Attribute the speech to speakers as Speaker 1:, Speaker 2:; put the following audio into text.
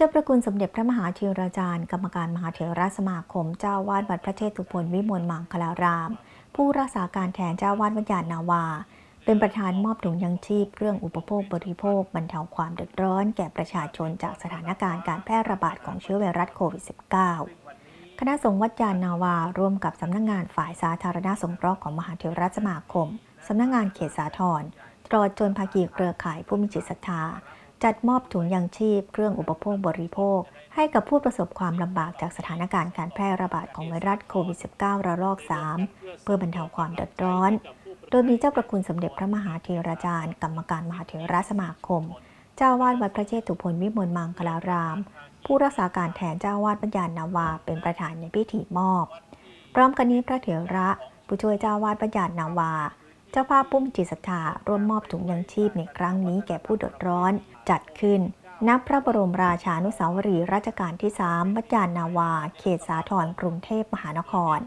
Speaker 1: เจ้าประคุณสมเด็จพระมหาเถราจารย์ กรรมการมหาเถรสมาคม เจ้าวาดวัดพระเทตุพนวิมลมังคลาราม ผู้รักษาการแทนเจ้าวาดวัดยานนาวา เป็นประธานมอบถุงยังชีพเครื่องอุปโภคบริโภคบรรเทาความเดือดร้อนแก่ประชาชนจากสถานการณ์การแพร่ระบาดของเชื้อไวรัสโควิด -19 คณะสงฆ์วัดยานนาวา ร่วมกับสำนักงงานฝ่ายสาธารณสงเคราะห์ของมหาเถรสมาคมสำนักงงานเขตสาทรตลอดจนภาคีเครือข่ายผู้มีจิตศรัทธา จัดมอบถุงยังชีพ เครื่องอุปโภคบริโภค ให้กับผู้ประสบความลำบากจากสถานการณ์การแพร่ระบาดของไวรัสโควิด -19 ระลอก 3 เพื่อบรรเทาความเดือดร้อน โดยมีเจ้าประคุณสมเด็จพระมหาเถราจารย์ กรรมการมหาเถรสมาคม เจ้าวาดวัดพระเชตุพนวิมลมังคลาราม ผู้รักษาการแทนเจ้าวาดปัญญานนาวา เป็นประธานในพิธีมอบ พร้อมกันนี้พระเถระ ผู้ช่วยเจ้าวาดปัญญานนาวา เจ้าภาพปุ้มจิตศรัทธาร่วมมอบถุงยังชีพในครั้งนี้แก่ผู้เดือดร้อนจัดขึ้นณพระบรมราชานุสาวรีย์รัชกาลที่ 3 วัดยานนาวา เขตสาทรกรุงเทพมหานคร